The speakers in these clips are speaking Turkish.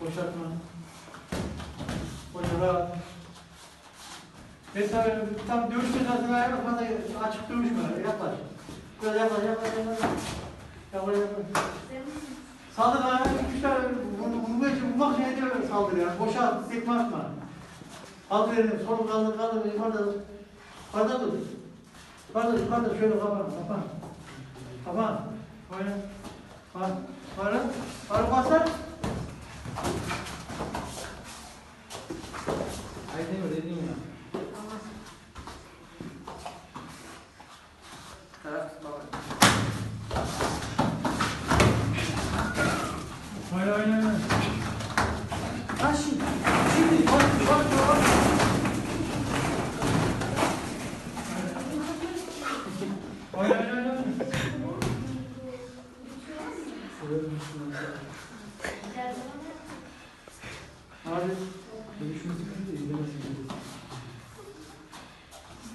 Boşaltma. Boşa rahat. Mesela tam dövüş ayağa fazla açık dövüşme. Yaklaş. Biraz yaklaş, yaklaş, yaklaş. Yaklaş, yaklaş. Saldır ayağa, üç tane vur- vurmak için, vurmak için ediyor saldır yani. Boşa, tekme atma. Kaldır elini, sol kaldır, kaldır, yukarıda. Yukarıda dur. Yukarıda, yukarıda şöyle kapan, kapan. Kapan. Böyle. Bak, para, para basar. Aydemir dediğim ya. Hayır, hayır, hayır. Ha şimdi, şimdi bak, bak, bak. Hayır, hayır, hayır, hayır.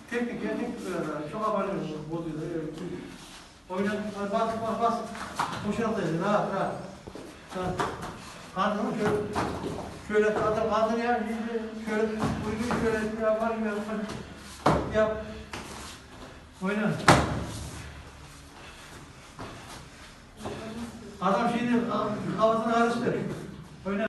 Teknik ya teknik böyle. Çok abartıyor bozuyor. Evet. Oyna, bas, bas, bas. Boşuna atlayın, rahat, rahat. Rahat. Kandırma şöyle. Şöyle kaldır, kaldır ya. Şöyle, uygun şöyle yapar gibi yapar. Yap. Oyna. Adam şimdi kafasını karıştır.